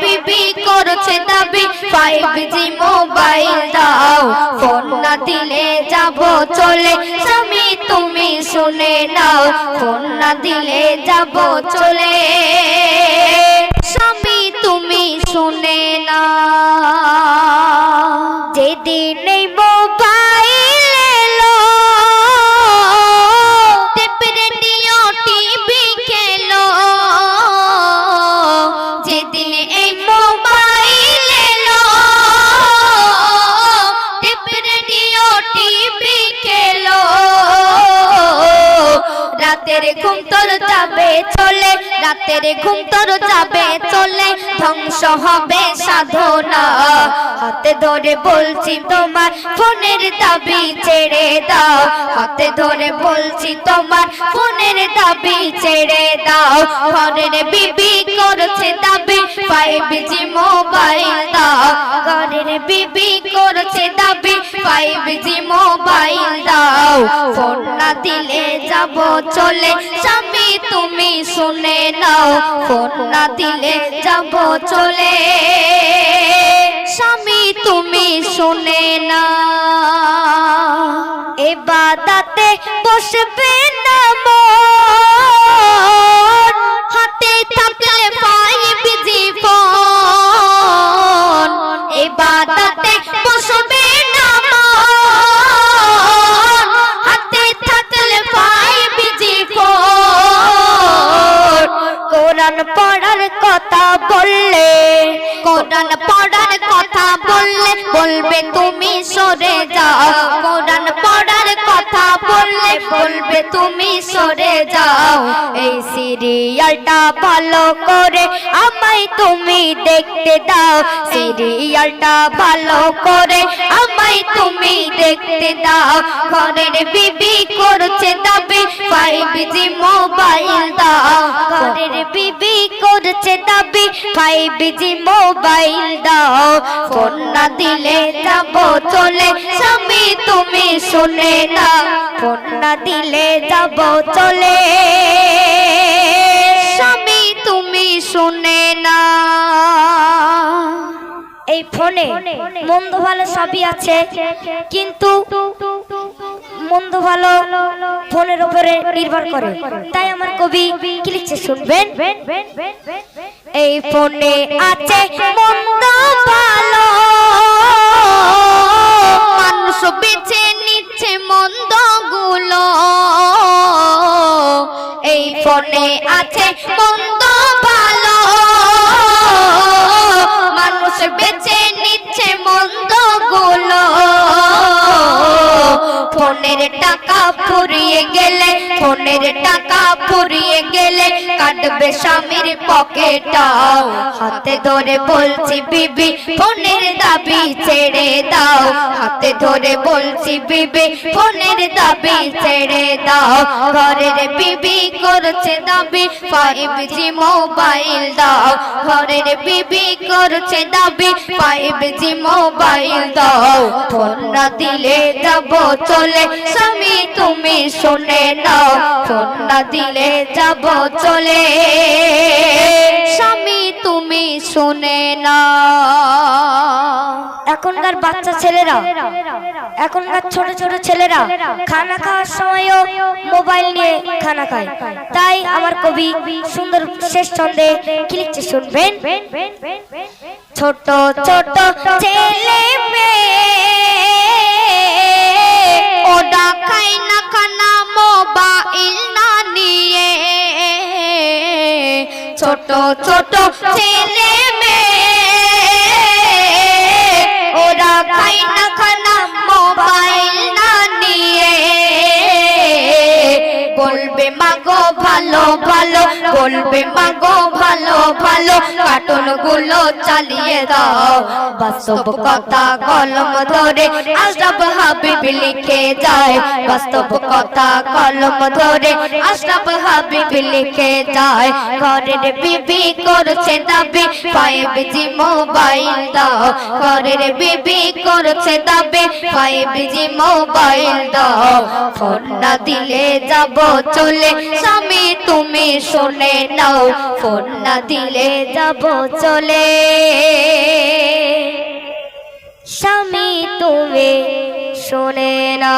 বিবি করছে দাবি five G mobile দাও। ফোন না দিলে যাব চলে, স্বামী তুমি শুনে নাও। ফোন না দিলে যাব চলে, স্বামী তুমি শুনে না যেদিন মোবাইল রাতের ঘুম তোর যাবে চলে, রাতের ঘুম তোর যাবে চলে, ধ্বংস হবে সাধনা। হাতে ধরে বলছি তোমার ফোনের দাবি ছেড়ে দাও। হাতে ধরে বলছি তোমার ফোনের দাবি ছেড়ে দাও। ঘরের বিবি করছে দাবি ফাইভ জি মোবাইল দাও। ঘরের বিবি করছে দাবি ফাইভ জি মোবাইল দাও। ফোন না দিলে যাব চলে, স্বামী তুমি শুনে নাও। ফোন না দিলে যাব চলে, স্বামী তুমি শুনে না এবাদাতে বসবে না হাতে থাকলে ফাইভ কোরআন পড়ার কথা বললে কোরআন পড়ার কথা বললে বলবে তুমি বললে বলবে, তুমি সরে যাও। এই সিরিয়ালটা ভালো করে আমায় তুমি দেখতে দাও। সিরিয়ালটা ভালো করে আমায় তুমি দেখতে দাও। ঘরের বিবি করছে দাবি ফাইভ জি মোবাইল দাও। ঘরের বিবি করছে দাবি ফাইভ জি মোবাইল দাও। ফোন না দিলে যাব চলে, স্বামী তুমি শুনে না ফোন না দিলে যাব চলে। স্বামী, তুমি শুনে না। এই ফোনে মন্দ ভালো সবই আছে, কিন্তু মন্দ ভালো ফোনের উপরে নির্ভর করে। তাই আমার কবি কি লিখছে শুনবেন? এই ফোনে আছে মন্দ আছে মন্দ ভালো। মানুষ বেছে নিচ্ছে মন্দগুলো ফোনের টাকা ফুরিয়ে গেলে, ফোনের টাকা ফুরিয়ে গেলে কাটবে স্বামীর পকেটাও হাতে ধরে বলছি, বিবি, ফোনের দাবি ছেড়ে দাও। হাতে ধরে বলছি, বিবি, ফোনের দাবি ছেড়ে দাও। ঘরের বিবি করছে দাবি ফাইভ জি মোবাইল দাও। ঘরের বিবি করছে দাবি ফাইভ জি মোবাইল দাও। ফোন না দিলে যাব চলে স্বামী, তুমি শুনে নাও ফোন না দিলে যাব চলে। স্বামী, তুমি শুনে নাও। এখনকার বাচ্চা ছেলেরা, এখনকার ছোট ছোট ছেলেরা খানা খাওয়ার সময়ও মোবাইল নিয়ে খানা খায়। তাই আমার কবি সুন্দর শেষ ছন্দে কি শুনবেন? ছোট ছোট ছেলে মেয়ে। ছোট ছেলে মেয়ে। ওরা খায় বলবে, মাগো ভালো ভালো, বলবে, মাগো ভালো ভালো কার্টুনগুলো চালিয়ে দাও। বাস্তব কথা কলম ধরে আশরাফ হাবিব লিখে যায়। বাস্তব কথা কলম ধরে আশরাফ হাবিব লিখে যায়। ঘরের বিবি করছে দাবি, ফাইভ জি মোবাইল দাও। ঘরের বিবি করছে দাবি, ফাইভ জি মোবাইল দাও। ফোন না দিলে যাব চলে স্বামী তুমি শুনে নাও ফোন না দিলে যাব চলে। স্বামী তুমি শুনে না